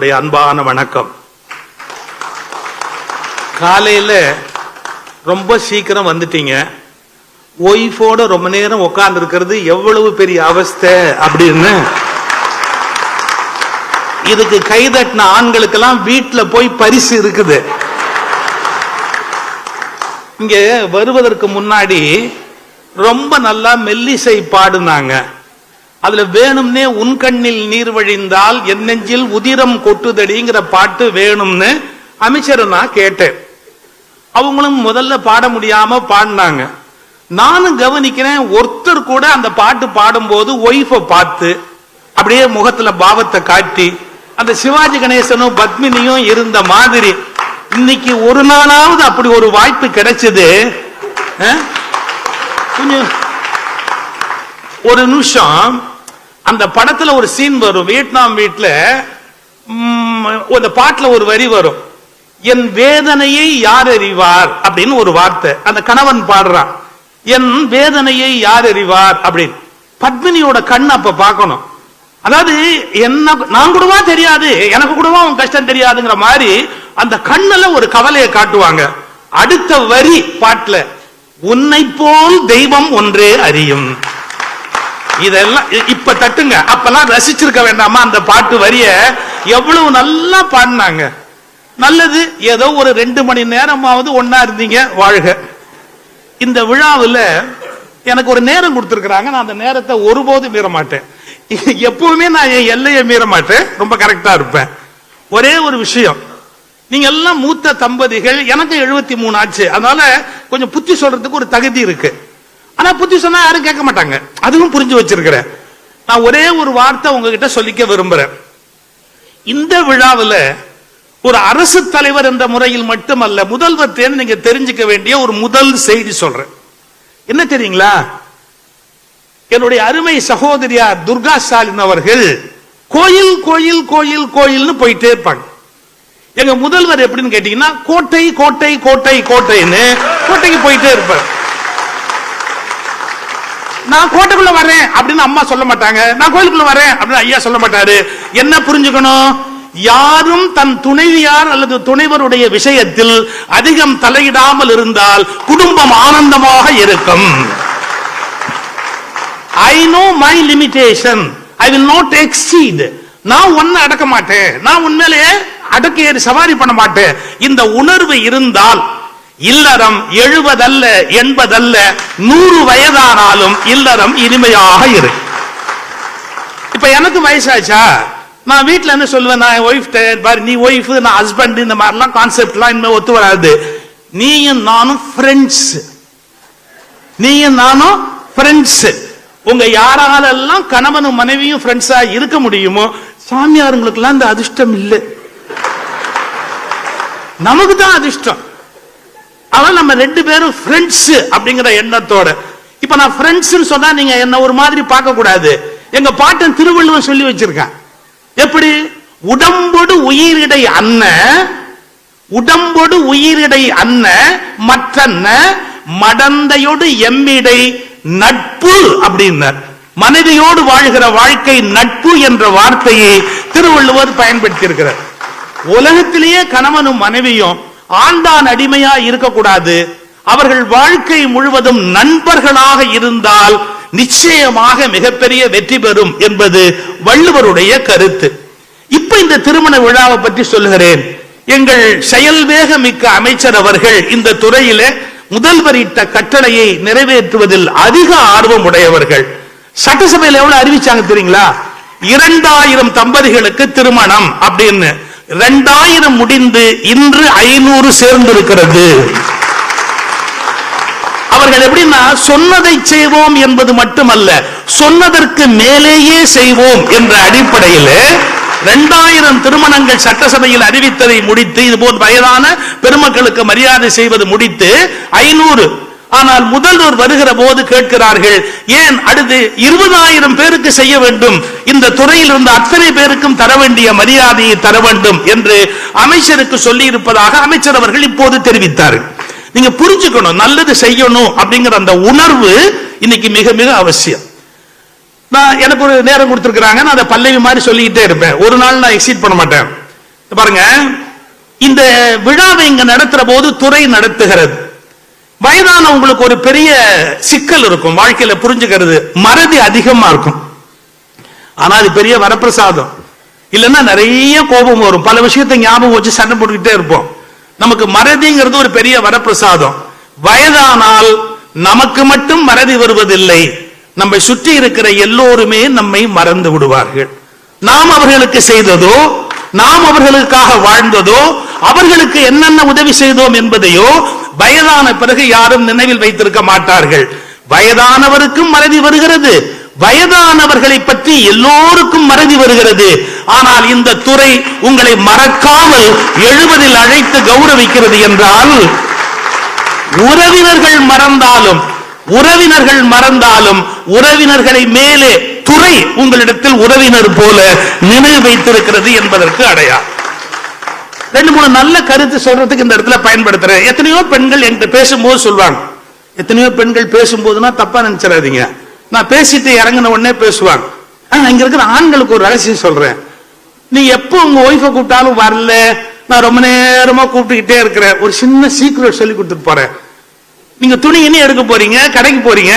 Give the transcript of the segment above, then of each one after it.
உடைய அன்பான வணக்கம். காலையில் ரொம்ப சீக்கிரம் வந்துட்டீங்க. ஒய்ஃபோட ரொம்ப நேரம் உட்கார்ந்து இருக்கிறது எவ்வளவு பெரிய அவஸ்தை அப்படின்னு. இதுக்கு கைதட்டின ஆண்களுக்கெல்லாம் வீட்டில் போய் பரிசு இருக்குது. இங்க வருவதற்கு முன்னாடி ரொம்ப நல்லா மெல்லிசை பாடுனாங்க. அதுல வேணும்னே உன் கண்ணில் நீர் வழிந்தால் என் நெஞ்சில் உதிரம் கொட்டுதடிங்கிற பாட்டு வேணும்னு அமைச்சர் நான் கேட்டேன். அவங்களும் முதல்ல பாட முடியாம பாடினாங்க. நானும் கவனிக்கிறேன் ஒருத்தர் கூட அந்த பாட்டு பாடும்போது ஒய்ஃபை பார்த்து அப்படியே முகத்துல பாவத்தை காட்டி அந்த சிவாஜி கணேசனும் பத்மினியும் இருந்த மாதிரி இன்னைக்கு ஒரு நாளாவது அப்படி ஒரு வாய்ப்பு கிடைச்சது. கொஞ்சம் ஒரு நிமிஷம். அந்த படத்துல ஒரு சீன் வரும். வியட்நாம் வீட்டுல அந்த பாட்டுல ஒரு வரி வரும். என் வேதனையை யார் அறிவார்? அப்படின்னு ஒரு வார்த்தை. அந்த கணவன் பாடுறான். என் வேதனையை யார் அறிவார்? அப்படின்னு. பத்மினியோட கண் அப்ப பார்க்கணும். அதாவது என்ன நான் கூடவா தெரியாது எனக்கு கூடவா உன் கஷ்டம் தெரியாதுங்கிற மாதிரி அந்த கண்ணுல ஒரு கவலையை காட்டுவாங்க. அடுத்த வரி பாட்டுல உன்னை போல் தெய்வம் ஒன்றே அறியும். இதெல்லாம் இ- இப்ப தட்டுங்க. அப்பெல்லாம் ரசிச்சிருக்க வேண்டாமா அந்த பாட்டு வரிய? எவ்வளவு நல்லா பாடினாங்க. நல்லது ஏதோ ஒரு ரெண்டு மணி நேரமாவது ஒன்னா இருந்தீங்க வாழ்க. இந்த விழாவில் எனக்கு ஒரு நேரம் கொடுத்துருக்குறாங்க. நான் அந்த நேரத்தை ஒருபோதும் மீற மாட்டேன் எப்பவுமே நான் என் எல்லையை மீற மாட்டேன் ரொம்ப கரெக்டா இருப்பேன். ஒரே ஒரு விஷயம். நீங்க எல்லாம் மூத்த தம்பதிகள் எனக்கு எழுபத்தி மூணு ஆச்சு. அதனால கொஞ்சம் புத்தி சொல்றதுக்கு ஒரு தகுதி இருக்கு. ஆனா புத்தி சொன்னா யாரும் கேட்க மாட்டாங்க. அதுவும் புரிஞ்சு வச்சிருக்கிறேன். நான் ஒரே ஒரு வார்த்தை உங்ககிட்ட சொல்லிக்க விரும்புறேன். இந்த விழாவில் ஒரு அரசு தலைவர் என்ற முறையில் மட்டுமல்ல முதல்வர் தேர்ந்து நீங்க தெரிஞ்சுக்க வேண்டிய ஒரு முதல் செய்தி சொல்றேன். என்ன தெரியுங்களா? என்னுடைய அருமை சகோதரியார் துர்கா ஸ்டாலின் அவர்கள் கோயில் கோயில் கோயில் கோயில்னு போயிட்டே இருப்பாங்க. எங்க முதல்வர் எப்படின்னு கேட்டீங்கன்னா கோட்டை கோட்டை கோட்டை கோட்டைன்னு கோட்டைக்கு போயிட்டே இருப்பார். நான் கோட்டைக்குள்ள வரேன் அப்படின்னு அம்மா சொல்ல மாட்டாங்க. நான் கோயிலுக்குள்ள வரேன் அப்படின்னு ஐயா சொல்ல மாட்டாரு. என்ன புரிஞ்சுக்கணும்? யாரும் தன் துணைவியார் அல்லது துணைவருடைய விஷயத்தில் அதிகம் தலையிடாமல் இருந்தால் குடும்பம் ஆனந்தமாக இருக்கும். I know my limitation I will not exceed நான் ஒன்னு அடக்க மாட்டேன். நான் உண்மையிலேயே அடக்க ஏறி சவாரி பண்ண மாட்டேன். இந்த உணர்வு இருந்தால் இல்லறம் எழுபதல்ல எண்பதல்ல நூறு வயதானாலும் இல்லறம் இனிமையாக இருக்கு இப்ப எனக்கு வயசாச்சா? நான் வீட்ல என்ன சொல்லுவேன்? நான் ஒய்ஃப் பாரு நீ ஒய்ஃப் நான் ஹஸ்பண்ட் இந்த மாதிரிலாம் கான்செப்ட்லாம் இனிமே ஒத்து வராது. நீயும் நானும் ஃப்ரெண்ட்ஸ் நீயும் நானும் ஃப்ரெண்ட்ஸ் உங்க யாராலெல்லாம் கணவனும் மனைவியும் ஃப்ரெண்ட்ஸா இருக்க முடியுமோ சாமியாருங்களுக்கெல்லாம் இந்த அதிர்ஷ்டம் இல்லை. நமக்கு தான் அதிர்ஷ்டம். அவன் நம்ம ரெண்டு பேரும் ஃப்ரெண்ட்ஸ் அப்படிங்கிற எண்ணத்தோட. இப்ப நான் ஃப்ரெண்ட்ஸ் சொன்னா நீங்க என்ன ஒரு மாதிரி பார்க்க கூடாது எங்க பாட்டன் திருவள்ளுவர் சொல்லி வச்சிருக்கேன். எப்படி? உடம்பொடு உயிரிடை அன்ன உடம்பொடு உயிரிடை அன்ன மற்றன்ன மடந்தையோடு எம்மிடை நட்பு அப்படின்னார். மனைவியோடு வாழ்கிற வாழ்க்கை நட்பு என்ற வார்த்தையை திருவள்ளுவர் பயன்படுத்தி இருக்கிறார் உலகத்திலேயே கணவனும் மனைவியும் ஆண்டான் அடிமையா இருக்கக்கூடாது. அவர்கள் வாழ்க்கை முழுவதும் நண்பர்களாக இருந்தால் நிச்சயமாக மிகப்பெரிய வெற்றி பெறும் என்பது வள்ளுவருடைய கருத்து. இப்ப இந்த திருமண விழாவை பற்றி சொல்லுகிறேன். எங்கள் செயல்வேக மிக்க அமைச்சர் அவர்கள் இந்த துறையில முதல்வர் இட்ட கட்டளையை நிறைவேற்றுவதில் அதிக ஆர்வம் உடையவர்கள். சட்டசபையில் எவ்வளவு அறிவிச்சாங்க தெரியுங்களா? இரண்டாயிரம் தம்பதிகளுக்கு திருமணம் அப்படின்னு. இரண்டாயிரம் முடிந்து இன்று ஐநூறு சேர்ந்திருக்கிறது. அவர்கள் எப்படின்னா சொன்னதை செய்வோம் என்பது மட்டுமல்ல சொன்னதற்கு மேலேயே செய்வோம் என்ற அடிப்படையில் இரண்டாயிரம் திருமணங்கள் சட்டசபையில் அறிவித்ததை முடித்து இது போன்ற வயதான பெருமக்களுக்கு மரியாதை செய்வது முடித்து ஐநூறு ஆனால் முதல்வர் வருகிற போது கேட்கிறார்கள் ஏன் அடுத்து இருபதாயிரம் பேருக்கு செய்ய வேண்டும்? இந்த துறையில் இருந்த அத்தனை பேருக்கும் தர வேண்டிய மரியாதையை தர வேண்டும் என்று அமைச்சருக்கு சொல்லி இருப்பதாக அமைச்சர் அவர்கள் இப்போது தெரிவித்தார்கள். நீங்க புரிஞ்சுக்கணும் நல்லது செய்யணும் அப்படிங்கிற அந்த உணர்வு இன்னைக்கு மிக மிக அவசியம். நான் எனக்கு ஒரு நேரம் கொடுத்திருக்கிறாங்க நான் அதை பல்லவி மாதிரி சொல்லிக்கிட்டே இருப்பேன். ஒரு நாள் நான் எக்ஸிட் பண்ண மாட்டேன். பாருங்க இந்த விழாவை இங்க நடத்துற போது துறை நடத்துகிறது. வயதானவங்களுக்கு ஒரு பெரிய சிக்கல் இருக்கும். வாழ்க்கையில புரிஞ்சுக்கிறது மறதி அதிகமா இருக்கும். ஆனா அது பெரிய வரப்பிரசாதம். இல்லைன்னா நிறைய கோபம் வரும். பல விஷயத்தை ஞாபகம் வச்சு சண்டை போட்டுக்கிட்டே இருப்போம். நமக்கு மறதிங்கிறது ஒரு பெரிய வரப்பிரசாதம். வயதானால் நமக்கு மட்டும் மறதி வருவதில்லை. நம்மை சுற்றி இருக்கிற எல்லோருமே நம்மை மறந்து விடுவார்கள். நாம் அவர்களுக்கு செய்ததோ நாம் அவர்களுக்காக வாழ்ந்ததோ அவர்களுக்கு என்னென்ன உதவி செய்தோம் என்பதையோ வயதான பிறகு யாரும் நினைவில் வைத்திருக்க மாட்டார்கள். வயதானவருக்கும் மறதி வருகிறது. வயதானவர்களை பற்றி எல்லோருக்கும் மறதி வருகிறது. ஆனால் இந்த துறை உங்களை மறக்காமல் எழுபதில் அழைத்து கௌரவிக்கிறது என்றால் உறவினர்கள் மறந்தாலும் உறவினர்கள் மறந்தாலும் உறவினர்களை மேலே துறை உங்களிடத்தில் உறவினர் போல நினைவு வைத்திருக்கிறது என்பதற்கு அடையாளம். ரெண்டு மூணு நல்ல கருத்து சொல்றதுக்கு இந்த இடத்துல பயன்படுத்துறேன். எத்தனையோ பெண்கள் என்கிட்ட பேசும்போது சொல்லுவாங்க எத்தனையோ பெண்கள் பேசும்போதுன்னா தப்பா நினைச்சிடாதீங்க. நான் பேசிட்டு இறங்கின உடனே பேசுவாங்க. ஆனா, இங்க இருக்கிற ஆண்களுக்கு ஒரு ரகசியம் சொல்றேன். நீ எப்போ உங்க ஒய்ஃபை கூப்பிட்டாலும் வரல? நான் ரொம்ப நேரமா கூப்பிட்டுக்கிட்டே இருக்கிறேன். ஒரு சின்ன சீக்ரெட் சொல்லி கொடுத்துட்டு போறேன். நீங்க துணி இனி எடுக்க போறீங்க? கடைக்கு போறீங்க?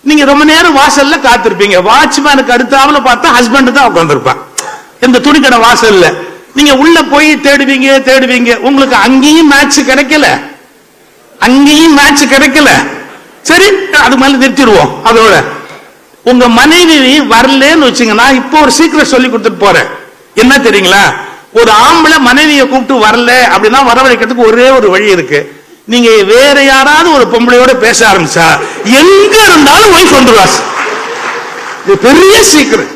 நீங்க ரொம்ப நேரம் வாசல்ல காத்திருப்பீங்க. வாட்ச்மேனுக்கு அடுத்தாவில் பார்த்தா ஹஸ்பண்ட் தான் உட்காந்துருப்பான் இந்த துணி கடை வாசல்ல. நீங்க உள்ள போய் தேடுவீங்க தேடுவீங்க. உங்களுக்கு அங்கேயும் மேட்ச் கிடைக்கல. அங்கேயும் மேட்ச் கிடைக்கல. சரி அது மேல நிறுத்திடுவோம். அதோட. உங்க மனைவி வரலன்னு வச்சுங்கன்னா இப்போ ஒரு சீக்கிரம் சொல்லி கொடுத்துட்டு போறேன். என்ன தெரியுங்களா? ஒரு ஆம்பளை மனைவியை கூப்பிட்டு வரல அப்படின்னா வரவழைக்கிறதுக்கு ஒரே ஒரு வழி இருக்கு. நீங்க வேற யாராவது ஒரு பொம்பளையோட பேச ஆரம்பிச்சா எங்க இருந்தாலும் ஒய்ஃப் வந்துருவா. இது பெரிய சீக்கிரம்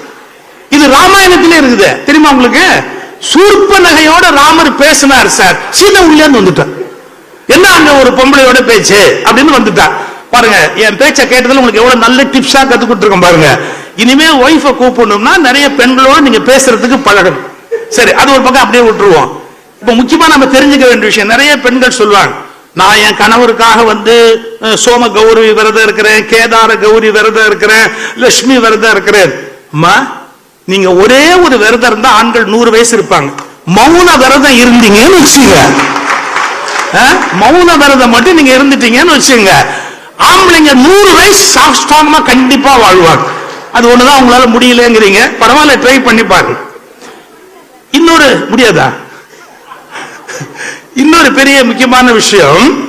இது ராமாயணத்திலே இருக்குது. தெரியுமா உங்களுக்கு? சூர்ப்ப நகையோட ராமர் பேசினார் சார் சீதை உள்ளே இருந்து வந்துட்டார் என்ன அங்க ஒரு பொம்பளையோட பேச்சு? அப்படின்னு வந்துட்டார் பாருங்க என் பேச்ச கேட்டதுல உங்களுக்கு எவ்வளவு நல்ல டிப்ஸா கத்து கொடுத்துருக்கோம் பாருங்க. இனிமே ஒய்ஃப கூப்பிடணும்னா நிறைய பெண்களோட நீங்க பேசுறதுக்கு பழகணும். சரி அது ஒரு பக்கம் அப்படியே விட்டுருவோம். இப்ப முக்கியமா நம்ம தெரிஞ்சுக்க வேண்டிய விஷயம் நிறைய பெண்கள் சொல்லுவாங்க நான் என் கணவருக்காக வந்து சோம கௌரி விரதம் இருக்கிறேன் கேதார கௌரி விரதம் இருக்கிறேன் லட்சுமி விரதம் இருக்கிறேன். அம்மா நீங்க ஒரே ஒரு விரதம் இருந்தா ஆண்கள் நூறு வயசு இருப்பாங்க. மௌன விரதம் இருந்தீங்கன்னு வச்சுங்க மௌன விரதம் மட்டும் நீங்க இருந்துட்டீங்கன்னு வச்சுங்க ஆம்பளைங்க நூறு வயசு ஸ்ட்ராங்கமா கண்டிப்பா வாழ்வாங்க. அது ஒண்ணுதான் உங்களால முடியலங்கிறீங்க. பரவாயில்ல ட்ரை பண்ணி பாருங்க. இன்னொரு முடியாதா? இன்னொரு பெரிய முக்கியமான விஷயம்.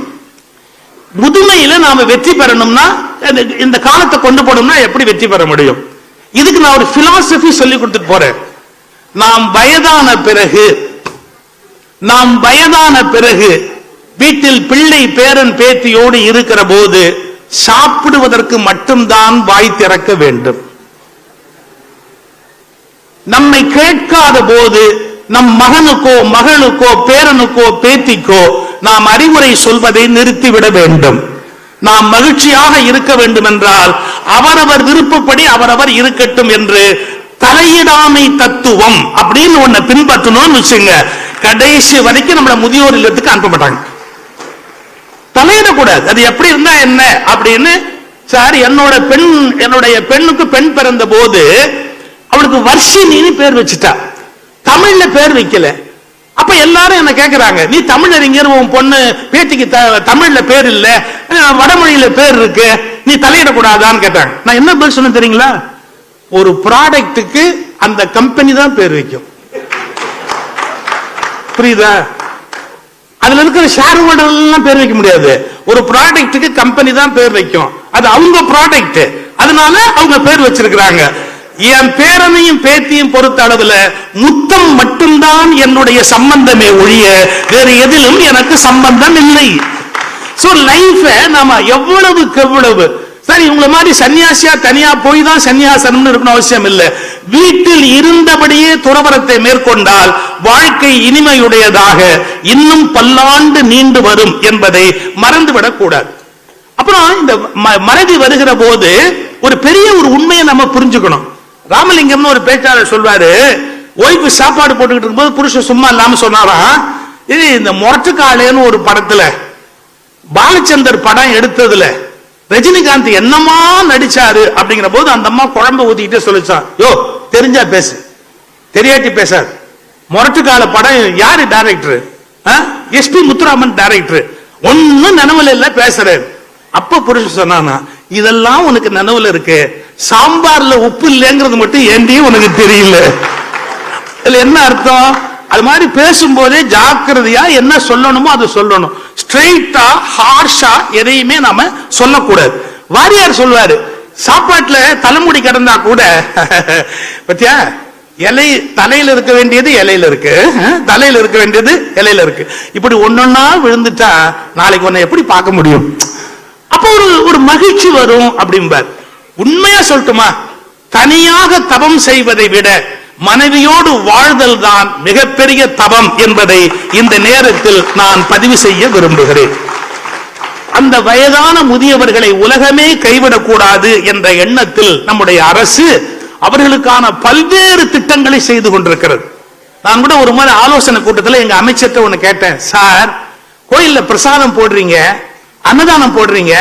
முதுமையில நாம வெற்றி பெறணும்னா இந்த- இந்த காலத்தை கொண்டு போனோம்னா எப்படி வெற்றி பெற முடியும்? இதுக்கு நான் ஒரு பிலாசபி சொல்லி கொடுத்துட்டு போறேன். நாம் வயதான பிறகு நாம் வயதான பிறகு வீட்டில் பிள்ளை பேரன் பேத்தியோடு இருக்கிற போது சாப்பிடுவதற்கு மட்டும்தான் வாய் திறக்க வேண்டும். நம்மை கேட்காத போது நம் மகனுக்கோ மகளுக்கோ பேரனுக்கோ பேத்திக்கோ நாம் அறிவுரை சொல்வதை நிறுத்திவிட வேண்டும். நாம் மகிழ்ச்சியாக இருக்க வேண்டும் என்றால் அவரவர் விருப்பப்படி அவரவர் இருக்கட்டும் என்று தலையிடாமை தத்துவம் அப்படின்னு ஒண்ணு பின்பற்றணும்னு வச்சுங்க. கடைசி வரைக்கும் நம்மள முதியோர் இல்லத்துக்கு அனுப்ப மாட்டாங்க. தலையிடக்கூடாது. அது எப்படி இருந்தா என்ன அப்படின்னு சார் என்னோட பெண் என்னுடைய பெண்ணுக்கு பெண் பிறந்த போது அவளுக்கு வர்ஷினின்னு பேர் வச்சுட்டா. தமிழ்ல பேர் வைக்கல. அப்ப எல்லாரும் என்ன கேக்குறாங்க? நீ தமிழறிஞர் உன் பொண்ணு பேத்திக்கு தமிழ்ல பேர் இல்ல. வடமொழியில பேர் இருக்கு. நீ தலையிடக்கூடாதான்னு கேட்டாங்க. நான் என்ன பேர் சொன்னேன் தெரியுங்களா? ஒரு ப்ராடக்ட்டுக்கு அந்த கம்பெனி தான் பேர் வைக்கும். புரியுதா? அதுல இருக்கிற ஷேர் ஹோல்டர் எல்லாம் பேர் வைக்க முடியாது. ஒரு ப்ராடக்ட்டுக்கு கம்பெனி தான் பேர் வைக்கும். அது அவங்க ப்ராடக்ட் அதனால அவங்க பேர் வச்சிருக்கிறாங்க. என் பேரனையும் பேத்தியும் பொறுத்த அளவுல முத்தம் மட்டும்தான் என்னுடைய சம்பந்தமே ஒழிய வேறு எதிலும் எனக்கு சம்பந்தம் இல்லை. சோ லைஃப நாம எவ்வளவுக்கு எவ்வளவு சரி உங்களை மாதிரி சன்னியாசியா தனியா போய் தான் சன்னியாசனம்னு இருக்கணும் அவசியம் இல்ல. வீட்டில் இருந்தபடியே துறவரத்தை மேற்கொண்டால் வாழ்க்கை இனிமையுடையதாக இன்னும் பல்லாண்டு நீண்டு வரும் என்பதை மறந்துவிடக் கூடாது அப்புறம் இந்த ம- மறதி வருகிற போது ஒரு பெரிய ஒரு உண்மையை நம்ம புரிஞ்சுக்கணும். ராமலிங்கம்னு ஒரு பேச்சாளர் சொல்வாரு ஒய்ஃபு சாப்பாடு போட்டுக்கிட்டு இருக்கும்போது புருஷன் சும்மா இல்லாம சொன்னாராம் இது இந்த முரட்டுக்காளேன்னு ஒரு படத்துல பாலச்சந்தர் படம் எடுத்ததுல ரஜினிகாந்த் என்னமா நடிச்சாரு அப்படிங்கிற போது அந்த அம்மா குழம்பு ஊத்திக்கிட்டே சொல்லிச்சான் யோ தெரிஞ்சா பேசு. தெரியாட்டி பேசாது. முரட்டுக்கால படம் யாரு டைரக்டர் எஸ்பி முத்துராமன் டைரக்டர் ஒன்னும் நினைவுல இல்ல பேசுறேன். அப்ப புருஷன் சொன்னானா இதெல்லாம் உனக்கு நினைவுல இருக்கு. சாம்பார்ல உப்பு இல்லைங்கிறது மட்டும் ஏண்டி உனக்கு தெரியல? இதுல என்ன அர்த்தம்? அது மாதிரி பேசும்போதே ஜாக்கிரதையா என்ன சொல்லணுமோ அதை சொல்லணும். ஸ்ட்ரெயிட்டா ஹார்ஷா எதையுமே நாம சொல்லக்கூடாது. வாரியார் சொல்வாரு சாப்பாட்டுல தலைமுடி கிடந்தா கூட பத்தியா? இலை தலையில இருக்க வேண்டியது இலையில இருக்கு. தலையில இருக்க வேண்டியது இலையில இருக்கு. இப்படி ஒன்னொன்னா விழுந்துட்டா நாளைக்கு உன்னை எப்படி பார்க்க முடியும்? அப்ப ஒரு ஒரு மகிழ்ச்சி வரும் அப்படிம்பார். உண்மையா சொல்லட்டுமா? தனியாக தவம் செய்வதை விட மனைவியோடு வாழ்தல் தான் மிகப்பெரிய தவம் என்பதை இந்த நேரத்தில் நான் பதிவு செய்ய விரும்புகிறேன். அந்த வயதான முதியவர்களை உலகமே கைவிடக்கூடாது என்ற எண்ணத்தில் நம்முடைய அரசு அவர்களுக்கான பல்வேறு திட்டங்களை செய்து கொண்டிருக்கிறது. நான் கூட ஒரு முறை ஆலோசனை கூட்டத்தில் எங்க அமைச்சர்கிட்ட ஒன்று கேட்டேன். சார் கோயில்ல பிரசாதம் போடுறீங்க அன்னதானம் போடுறீங்க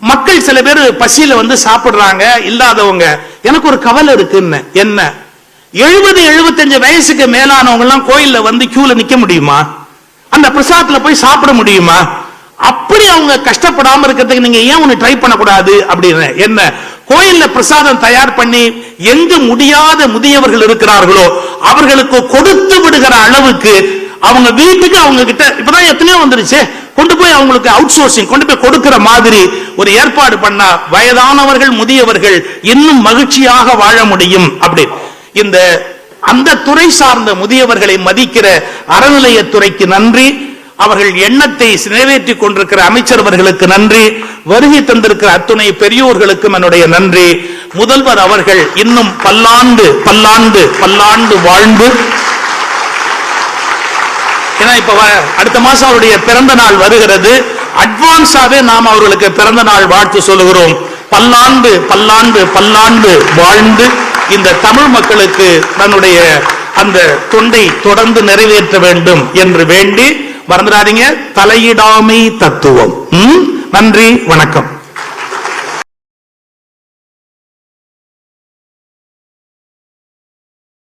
மக்கள் சில பேர் பசியில வந்து சாப்பிடுறாங்க இல்லாதவங்க. எனக்கு ஒரு கவலை இருக்குன்னு. என்ன? எழுபது எழுபத்தஞ்சு வயசுக்கு மேலானவங்க எல்லாம் கோயில்ல வந்து கியூல நிக்க முடியுமா? அந்த பிரசாதத்துல போய் சாப்பிட முடியுமா? அப்படி அவங்க கஷ்டப்படாம இருக்கிறதுக்கு நீங்க ஏன் ஒண்ணு ட்ரை பண்ணக்கூடாது அப்படின்னு? என்ன? கோயில்ல பிரசாதம் தயார் பண்ணி எங்க முடியாத முதியவர்கள் இருக்கிறார்களோ அவர்களுக்கு கொடுத்து விடுகிற அளவுக்கு அவங்க வீட்டுக்கு அவங்க கிட்ட இப்பதான் எத்தனையோ வந்துருச்சு. கொண்டு போய் அவங்களுக்கு அவுட் சோர்சிங் கொண்டு போய் கொடுக்கிற மாதிரி ஒரு ஏற்பாடு பண்ணா வயதானவர்கள் முதியவர்கள் இன்னும் மகிழ்ச்சியாக வாழ முடியும். அப்படி. இந்த அந்த துறை சார்ந்த முதியவர்களை மதிக்கிற அறநிலையத்துறைக்கு நன்றி. அவர்கள் எண்ணத்தை நிறைவேற்றிக் கொண்டிருக்கிற அமைச்சரவர்களுக்கு நன்றி. வருகை தந்திருக்கிற அத்துணை பெரியோர்களுக்கும் என்னுடைய நன்றி. முதல்வர் அவர்கள் இன்னும் பல்லாண்டு பல்லாண்டு பல்லாண்டு வாழ்ந்து ஏன்னா இப்ப வ- அடுத்த மாசம் அவருடைய பிறந்த நாள் வருகிறது. அட்வான்ஸாவே நாம் அவர்களுக்கு பிறந்த நாள் வாழ்த்து சொல்லுகிறோம். பல்லாண்டு பல்லாண்டு பல்லாண்டு வாழ்ந்து இந்த தமிழ் மக்களுக்கு தன்னுடைய அந்த தொண்டை தொடர்ந்து நிறைவேற்ற வேண்டும் என்று வேண்டி மறந்துடாதீங்க. தலையிடாமை தத்துவம். நன்றி வணக்கம்.